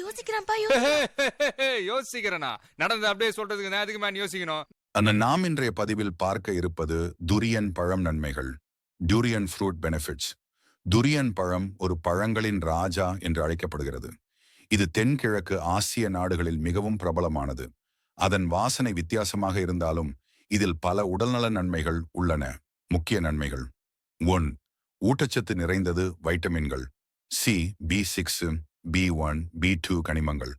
யோசிக்கிறான்ப்பா யோசிக்கிறான். யோசிக்கிறேனா? நடந்து அப்படியே சொல்றதுக்கு நான் எதுக்கு மேன் யோசிக்கணும்? அந்த நாம் இன்றைய பதிவில் பார்க்க இருப்பது துரியன் பழம் நன்மைகள். டூரியன் ஃப்ரூட் பெனிஃபிட்ஸ் துரியன் பழம் ஒரு பழங்களின் ராஜா என்று அழைக்கப்படுகிறது. இது தென்கிழக்கு ஆசிய நாடுகளில் மிகவும் பிரபலமானது. அதன் வாசனை வித்தியாசமாக இருந்தாலும் இதில் பல உடல்நல நன்மைகள் உள்ளன. முக்கிய நன்மைகள். ஒன் ஊட்டச்சத்து நிறைந்தது வைட்டமின்கள். C B six B one B two கனிமங்கள்.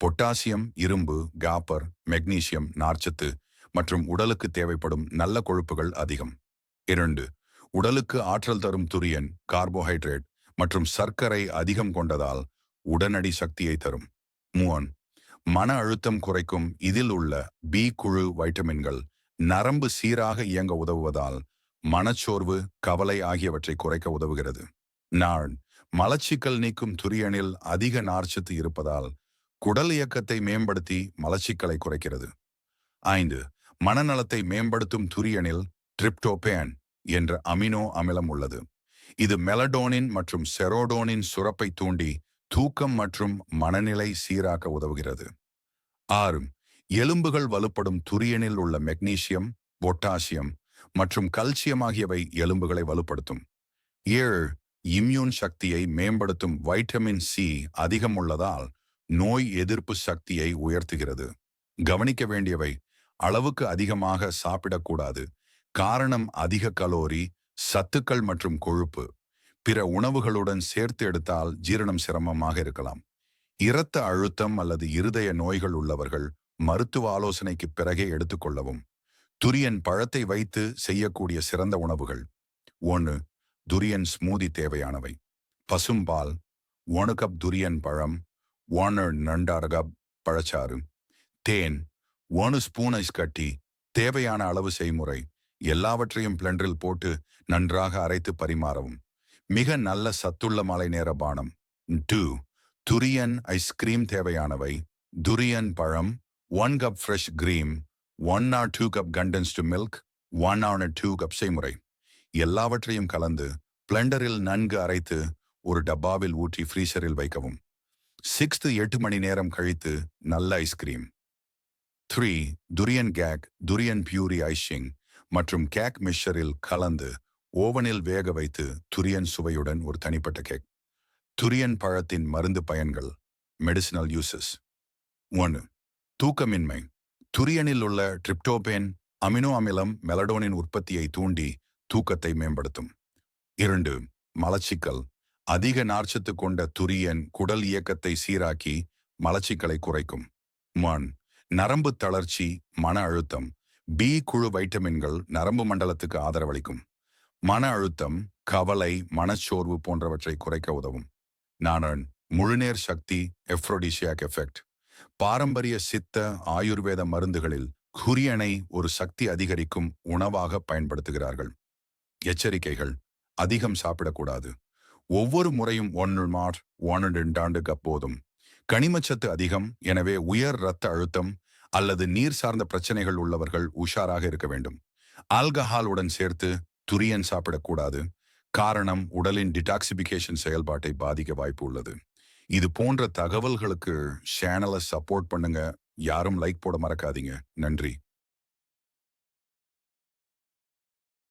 பொட்டாசியம் இரும்பு காப்பர் மெக்னீசியம் நார்ச்சத்து மற்றும் உடலுக்கு தேவைப்படும் நல்ல கொழுப்புகள் அதிகம். இரண்டு உடலுக்கு ஆற்றல் தரும் துரியன் கார்போஹைட்ரேட் மற்றும் சர்க்கரை அதிகம் கொண்டதால் உடனடி சக்தியை தரும். மூவன் மன அழுத்தம் குறைக்கும் இதில் உள்ள பி குழு வைட்டமின்கள் நரம்பு சீராக இயங்க உதவுவதால் மனச்சோர்வு கவலை ஆகியவற்றை குறைக்க உதவுகிறது. நான் மலச்சிக்கல் நீக்கும் துரியனில் அதிக நார்ச்சத்து இருப்பதால் குடல் இயக்கத்தை மேம்படுத்தி மலச்சிக்கலை குறைக்கிறது. ஐந்து மனநலத்தை மேம்படுத்தும் துரியனில் ட்ரிப்டோபேன் என்ற அமினோ அமிலம் உள்ளது. இது மெலடோனின் மற்றும் செரோடோனின் சுரப்பை தூண்டி தூக்கம் மற்றும் மனநிலை சீராக்க உதவுகிறது. ஆறு எலும்புகள் வலுப்படும் துரியனில் உள்ள மெக்னீசியம் பொட்டாசியம் மற்றும் கல்சியம் ஆகியவை எலும்புகளை வலுப்படுத்தும். ஏழு இம்யூன் சக்தியை மேம்படுத்தும் வைட்டமின் சி அதிகம் உள்ளதால் நோய் எதிர்ப்பு சக்தியை உயர்த்துகிறது. கவனிக்க வேண்டியவை அளவுக்கு அதிகமாக சாப்பிடக்கூடாது காரணம் அதிக கலோரி சத்துக்கள் மற்றும் கொழுப்பு. பிற உணவுகளுடன் சேர்த்து எடுத்தால் ஜீரணம் சிரமமாக இருக்கலாம். இரத்த அழுத்தம் அல்லது இருதய நோய்கள் உள்ளவர்கள் மருத்துவ ஆலோசனைக்கு பிறகே எடுத்துக்கொள்ளவும் துரியன் பழத்தை வைத்து செய்யக்கூடிய சிறந்த உணவுகள். ஒன்று துரியன் ஸ்மூதி தேவையானவை. பசும்பால் ஒனு கப் துரியன் பழம் ஒன்று நண்டாறு கப் பழச்சாறு. தேன் ஒனு ஸ்பூன் ஐஸ் கட்டி தேவையான அளவு செய்முறை எல்லாவற்றையும் பிளெண்டரில் போட்டு நன்றாக அரைத்து பரிமாறவும். மிக நல்ல சத்துள்ள மலை நேர பானம். டூ துரியன் ஐஸ்கிரீம் தேவையானவை. துரியன் பழம் one cup fresh cream one or two cup condensed milk one or two cup செய்முறை. எல்லாவற்றையும் கலந்து பிளண்டரில் நன்கு அரைத்து ஒரு டப்பாவில் ஊற்றி ஃப்ரீசரில் வைக்கவும். சிக்ஸ்த்து எட்டு மணி நேரம் கழித்து நல்ல ice cream three Thuriyan cake Thuriyan பியூரி icing மற்றும் கேக் மிக்சரில் கலந்து ஓவனில் வேக வைத்து துரியன் சுவையுடன் ஒரு தனிப்பட்ட கேக். துரியன் பழத்தின் மருந்து பயன்கள் மெடிசினல் யூசஸ் ஒன்று தூக்கமின்மை. துரியனில் உள்ள ட்ரிப்டோபேன் அமினோ அமிலம் மெலடோனின் உற்பத்தியை தூண்டி தூக்கத்தை மேம்படுத்தும். இரண்டு மலச்சிக்கல். அதிக நார்ச்சத்து கொண்ட துரியன் குடல் இயக்கத்தை சீராக்கி மலச்சிக்கலை குறைக்கும். மண். நரம்பு தளர்ச்சி மன அழுத்தம். பி குழு வைட்டமின்கள் நரம்பு மண்டலத்துக்கு ஆதரவளிக்கும். மன அழுத்தம் கவலை மனச்சோர்வு போன்றவற்றை குறைக்க உதவும். நானன் முழுநேர் சக்தி எஃப்ரோடிசியாக் எஃபெக்ட் பாரம்பரிய சித்த ஆயுர்வேத மருந்துகளில் குரியனை ஒரு சக்தி அதிகரிக்கும் உணவாக பயன்படுத்துகிறார்கள். எச்சரிக்கைகள் அதிகம் சாப்பிடக்கூடாது. ஒவ்வொரு முறையும் ஒன்று மாட் ஒன்று ரெண்டாண்டுக்கு அப்போதும் கனிமச்சத்து அதிகம் எனவே உயர் இரத்த அழுத்தம் அல்லது நீர் சார்ந்த பிரச்சனைகள் உள்ளவர்கள் உஷாராக இருக்க வேண்டும். ஆல்கஹால் உடன் சேர்த்து துரியன் சாப்பிடக்கூடாது. காரணம் உடலின் டிடாக்சிபிகேஷன் செயல்பாட்டை பாதிக்க வாய்ப்பு உள்ளது. இது போன்ற தகவல்களுக்கு சேனலை சப்போர்ட் பண்ணுங்க. யாரும் லைக் போட மறக்காதீங்க. நன்றி.